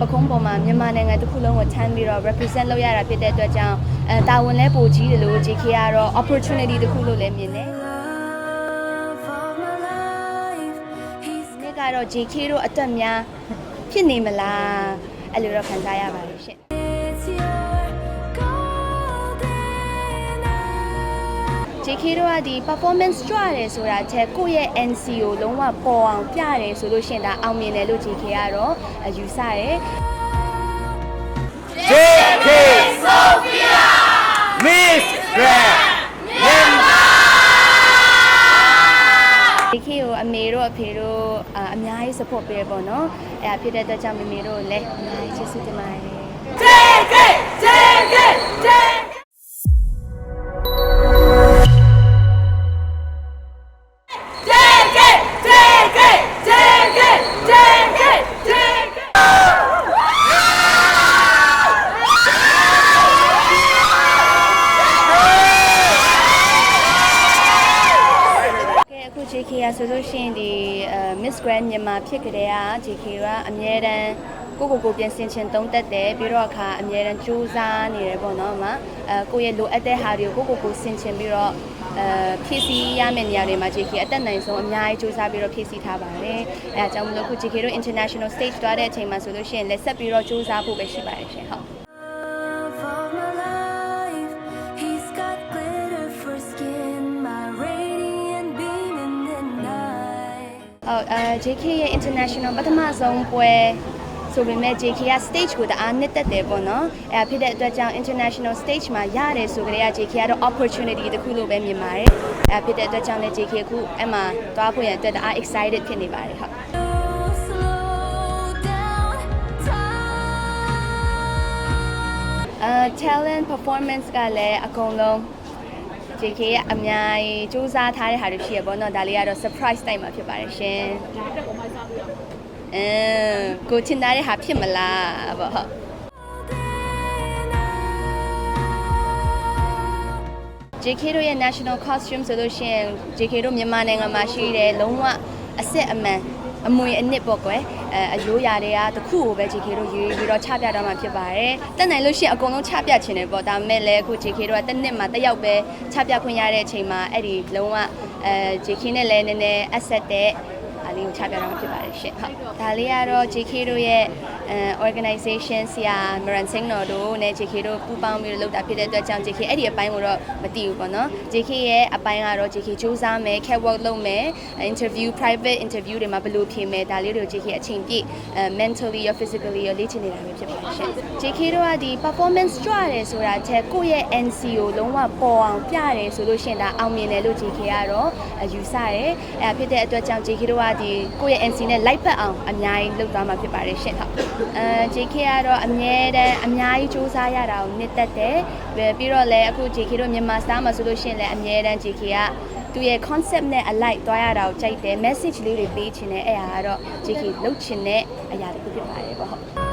ပခုံးပေါ်မှာမြန်မာနိုင်ငံတစ်ခုလုံးကိုထမ်းပြီးတော့ represent လုပ်ရတာဖြစ်တဲ့အတွက်ကြောင့်အဲတာဝန်လဲပိုကြီးတယ်လို့ JK ကတော့ opportunity တစ်ခုလို့လည်းမြင်တယ် Love of my life, he's ။ဒီကတော့ JK တို့အတွက်များဖြစ်နေမလားအဲ့လိုတော့ခံစားရပါတယ်ရှင် JK တို့ကဒီ performance ကြွတယ်ဆိုတာချက်ကိုယ့်ရဲ့ NC ကိုလုံးဝပေါ်အောင်ပြတယ်ဆိုလို့ရှရင်ဒါအောင်မြင်တယ်လို့ JK ကတော့အယူဆတယ် JK Sophia Miss Grand JK ကိုအမေတို့အဖေတို့အာအများကြီး support ပေးရပေါ့နော်အဲ့ဒါဖြစ်တဲ့အတွက်ကြောင့်မေမေတို့ကိုလည်းအများကြီးချစ်စွတင်ပါတယ် JK JK JK JK အခု JK ရဆိုလို့ရှိရင်ဒီအဲ Miss Grand မြန်မာဖြစ်ကြတဲ့က JK ကအမြဲတမ်းကိုကိုကိုပြင်ဆင်ချင်သုံးသက်တယ်ပြီးတော့အခါအမြဲတမ်းစူးစမ်းနေတယ်ပေါ့နော်အမအဲကိုယ့်ရဲ့လိုအပ်တဲ့ဟာတွေကိုကိုကိုကိုဆင်ချင်ပြီးတော့အဲဖြည့်ဆည်းရမယ့်နေရာတွေမှာ JK အသက်နိုင်ဆုံးအများကြီးစူးစမ်းပြီးတော့ဖြည့်ဆည်းထားပါတယ်အဲအကြောင်းမလို့အခု JK တို့ international stage သွားတဲ့အချိန်မှာဆိုလို့ရှိရင်လက်ဆက်ပြီးတော့စူးစမ်းဖို့ပဲရှိပါတယ်ရှင်ဟုတ် အဲ JK ရဲ့ international ပထမဆုံးပွဲဆိုပေမဲ့ JK က stage ကိုတအားနှစ်သက်တယ်ပေါ့နော်အဲဖြစ်တဲ့အတွက်ကြောင့် international stage မှာရတယ်ဆိုကြတဲ့က JK ကတော့ opportunity တစ်ခုလို့ပဲမြင်ပါတယ်အဲဖြစ်တဲ့အတွက်ကြောင့်လည်း JK အခုအဲ့မှာသွားဖို့ရန်အတွက်တအား excited ဖြစ်နေပါတယ်ဟုတ် Slow down time. အဲ talent performance ကလည်းအကုန်လုံး JK ရဲ့အများကြီးစူးစမ်းထားတဲ့ဟာတွေရှိရပေါ့နော်ဒါလေးကတော့ surprise တိုက်မှာဖြစ်ပါတယ်ရှင်အင်းကိုချင်တာတဲ့ဟာဖြစ်မလားပေါ့ဟုတ် JK တို့ရဲ့ national costume ဆိုလို့ရှိရင် JK တို့မြန်မာနိုင်ငံမှာရှိတဲ့လုံးဝအစစ်အမှန်အမွေအနှစ်ပေါ့ကွယ် အဲအယိုးရာတွေကတစ်ခုကိုပဲ JK တို့ရွေးပြီးတော့ချပြတော့မှာဖြစ်ပါတယ်တက်နိုင်လို့ရှိရင်အကုန်လုံးချပြချင်တယ်ပေါ့ဒါပေမဲ့လည်းအခု JK တို့ကတစ်နှစ်မှာတစ်ယောက်ပဲချပြခွင့်ရတဲ့အချိန်မှာအဲ့ဒီလုံးဝအဲ JK နဲ့လည်းနည်းနည်း asset တဲ့အားလေးကိုချပြတော့မှာဖြစ်ပါတယ်ရှင်ဟုတ်ဒါလေးကတော့ JK တို့ရဲ့အဲ organization ဆရာ Maran Singh တော်တို့နဲ့ JK တို့ပူးပေါင်းပြီးတော့လုပ်တာဖြစ်တဲ့အတွက်ကြောင့် JK အဲ့ဒီအပိုင်းကိုတော့မသိဘူးပေါ့နော် JK ရဲ့အပိုင်းကတော့ JK စူးစမ်းမယ် catwalk လုပ်မယ် interview private interview တွေမှာဘယ်လိုဖြေမယ်ဒါလေးတွေကို JK အချိန်ပြည့်အဲ mentally ရော physically ရောလေ့ကျင့်နေတာပဲဖြစ်ပါတယ်ရှင် JK တို့ကဒီ performance ကြွတယ်ဆိုတာချက်ကိုယ့်ရဲ့ NC ကိုလုံးဝပေါ်အောင်ပြတယ်ဆိုလို့ရှိရင်ဒါအောင်မြင်တယ်လို့ JK ကတော့အယူဆတယ်အဲဖြစ်တဲ့အတွက်ကြောင့် JK တို့ကဒီကိုယ့်ရဲ့ NC နဲ့လိုက်ဖက်အောင်အများကြီးလုပ်သွားမှာဖြစ်ပါတယ်ရှင်ဟုတ်အဲ JK ကတော့အမြဲတမ်းအများကြီးစူးစမ်းရတာကိုနှစ်သက်တယ်ပြီးပြီးတော့လည်းအခု JK တို့မြန်မာ star မှာဆိုလို့ရှိရင်လည်းအမြဲတမ်း JK ကသူရဲ့ concept နဲ့အလိုက်သွားရတာကိုကြိုက်တယ် message လေးတွေပေးချင်တယ်အဲ့ဟာကတော့ JK လုပ်ချင်တဲ့အရာတစ်ခုဖြစ်ပါတယ်ပေါ့ဟုတ်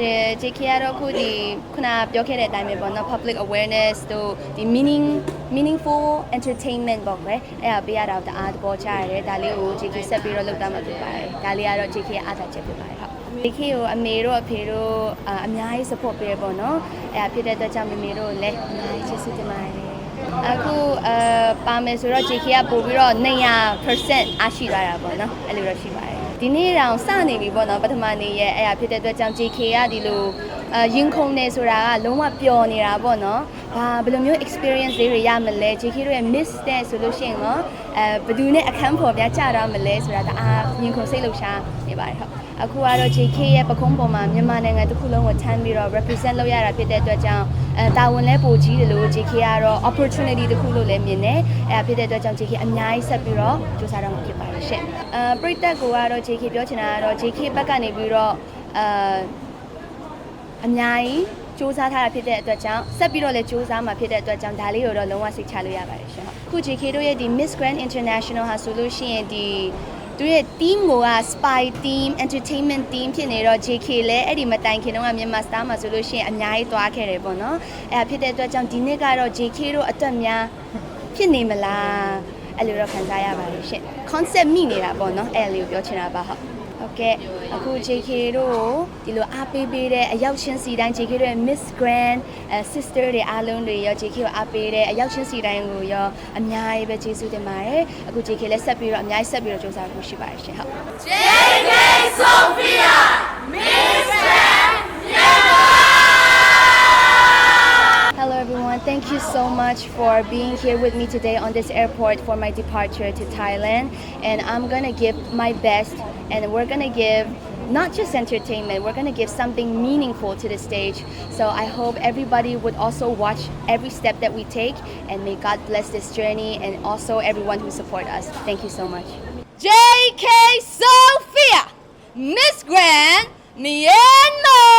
ဒီ JK ကတော့အခုဒီခုနပြောခဲ့တဲ့အတိုင်းပဲပေါ့နော် public awareness တို့ဒီ meaning meaningful entertainment ပေါ့ကွယ်အဲ့ဒါပေးရတာကိုတအားသဘောကျရတယ်ဒါလေးကို JK ဆက်ပြီးတော့လုပ်သားမှာဖြစ်ပါတယ်ဒါလေးကတော့ JK ရဲ့အားသာချက်ဖြစ်ပါတယ်ဟုတ် JK ကိုအမေတို့အဖေတို့အာအများကြီး support ပေးရပေါ့နော်အဲ့ဒါဖြစ်တဲ့အတွက်ကြောင့်မေမေတို့ကိုလည်းအများကြီးချစ်စွတင်ပါတယ်အခုအပါမယ်ဆိုတော့ JK ကပို့ပြီးတော့200%အားရှိသွားတာပေါ့နော်အဲ့လိုတော့ရှိပါတယ် ဒီနေ့တောင်စနေပြီပေါ့နော်ပထမနေ့ရဲ့အဲ့ဒါဖြစ်တဲ့အတွက်ကြောင့် JK ကဒီလိုအရင်ခုန်နေဆိုတာကလုံးဝပျော်နေတာပေါ့နော်ဘာဘယ်လိုမျိုး experience လေးတွေရမလဲ JK တို့ရဲ့ miss တဲ့ဆိုလို့ရှိရင်တော့အဲဘယ်သူနဲ့အခန်းဖော်ပြကြတော့မလဲဆိုတာဒါအားရင်ခုန်စိတ်လှုပ်ရှားနေပါတယ်ဟုတ် အခုကတော့ JK ရဲ့ပခုံးပေါ်မှာမြန်မာနိုင်ငံတစ်ခုလုံးကိုထမ်းပြီးတော့ represent လုပ်ရတာဖြစ်တဲ့အတွက်ကြောင့်အဲတာဝန်လဲပိုကြီးတယ်လို့ JK ကတော့ opportunity တစ်ခုလို့လည်းမြင်တယ်အဲဒါဖြစ်တဲ့အတွက်ကြောင့် JK အများကြီးဆက်ပြီးတော့စူးစမ်းတော့မှာဖြစ်ပါတယ်ရှင့်အဲပရိသတ်ကိုကတော့ JK ပြောချင်တာကတော့ JK ဘက်ကနေပြီးတော့အဲအများကြီးစူးစမ်းထားတာဖြစ်တဲ့အတွက်ကြောင့်ဆက်ပြီးတော့လည်းစူးစမ်းမှာဖြစ်တဲ့အတွက်ကြောင့်ဒါလေးကိုတော့လုံးဝစိတ်ချလို့ရပါတယ်ရှင်ဟုတ်အခု JK တို့ရဲ့ဒီ Miss Grand International ဟာဆိုလို့ရှိရင်ဒီ သူရဲ့ team ကိုက spy team entertainment team ဖြစ်နေတော့ JK လည်းအဲ့ဒီမတိုင်ခင်တုန်းကမြန်မာ star မှာဆိုလို့ရှိရင်အများကြီးသွားခဲ့တယ်ပေါ့နော်အဲ့ဒါဖြစ်တဲ့အတွက်ကြောင့်ဒီနေ့ကတော့ JK တို့အတွက်များဖြစ်နေမလားအဲ့လိုတော့ခံစားရပါတယ်ရှင် concept မိနေတာပေါ့နော်အဲ့လိုပြောချင်တာပါဟုတ် ဟုတ်ကဲ့အခု JK တို့ဒီလိုအားပေးပေးတဲ့အရောက်ချင်းစီတိုင်း JK တို့ရဲ့ Miss Grand အဲ sister တွေအားလုံးတွေရော JK ကိုအားပေးတဲ့အရောက်ချင်းစီတိုင်းကိုရောအများကြီးပဲကျေးဇူးတင်ပါတယ်အခု JK လည်းဆက်ပြီးတော့အများကြီးဆက်ပြီးတော့စူးစမ်းဖို့ရှိပါတယ်ရှင်ဟုတ် JK Sophia Miss thank you so much for being here with me today on this airport for my departure to Thailand. And I'm gonna give my best and we're gonna give not just entertainment, we're gonna give something meaningful to the stage. So I hope everybody would also watch every step that we take and may God bless this journey and also everyone who support us. Thank you so much. JK Sophia Miss Grand Myanmar